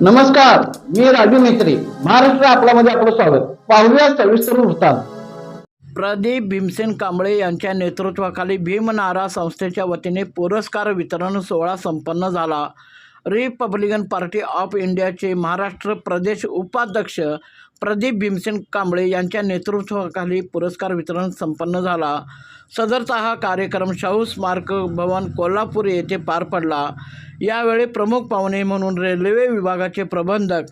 नमस्कार मी राजू मेत्री महाराष्ट्र आपल्यामध्ये आपलं स्वागत. पाहूया सविस्तर वृत्तांत. प्रदीप भीमसेन कांबळे यांच्या नेतृत्वाखाली भीमनारा संस्थेच्या वतीने पुरस्कार वितरण सोहळा संपन्न झाला. रिपब्लिकन पार्टी ऑफ इंडियाचे महाराष्ट्र प्रदेश उपाध्यक्ष प्रदीप भीमसेन कांबळे यांच्या नेतृत्वाखाली पुरस्कार वितरण संपन्न झाला. सदरचा हा कार्यक्रम शाहू स्मारक भवन कोल्हापूर येथे पार पडला. यावेळी प्रमुख पाहुणे म्हणून रेल्वे विभागाचे प्रबंधक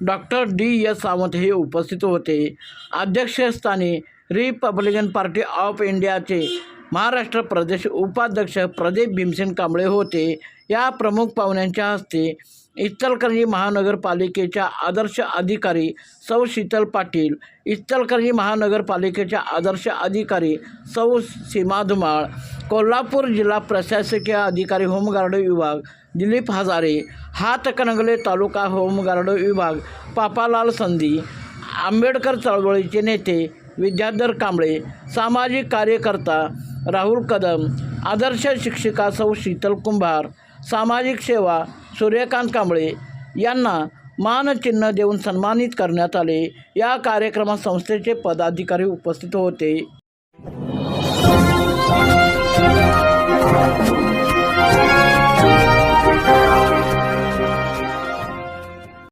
डॉक्टर डी. एस. सावंत हे उपस्थित होते. अध्यक्षस्थानी रिपब्लिकन पार्टी ऑफ इंडियाचे महाराष्ट्र प्रदेश उपाध्यक्ष प्रदीप भीमसेन कांबळे होते. या प्रमुख पाहुण्यांच्या हस्ते इचलकरंजी महानगरपालिकेच्या आदर्श अधिकारी सौ शीतल पाटील इचलकरंजी महानगरपालिकेच्या आदर्श अधिकारी सौ सीमा धुमाळ कोल्हापूर जिल्हा प्रशासकीय अधिकारी होमगार्ड विभाग दिलीप हजारे हातकणंगले तालुका होमगार्ड विभाग पापालाल संधी आंबेडकर चळवळीचे नेते विद्याधर कांबळे सामाजिक कार्यकर्ता राहुल कदम आदर्श शिक्षिका सौ शीतल कुंभार सामाजिक सेवा सूर्यकांत कांबळे यांना मानचिन्ह देऊन सन्मानित करण्यात आले. या कार्यक्रमात संस्थेचे पदाधिकारी उपस्थित होते.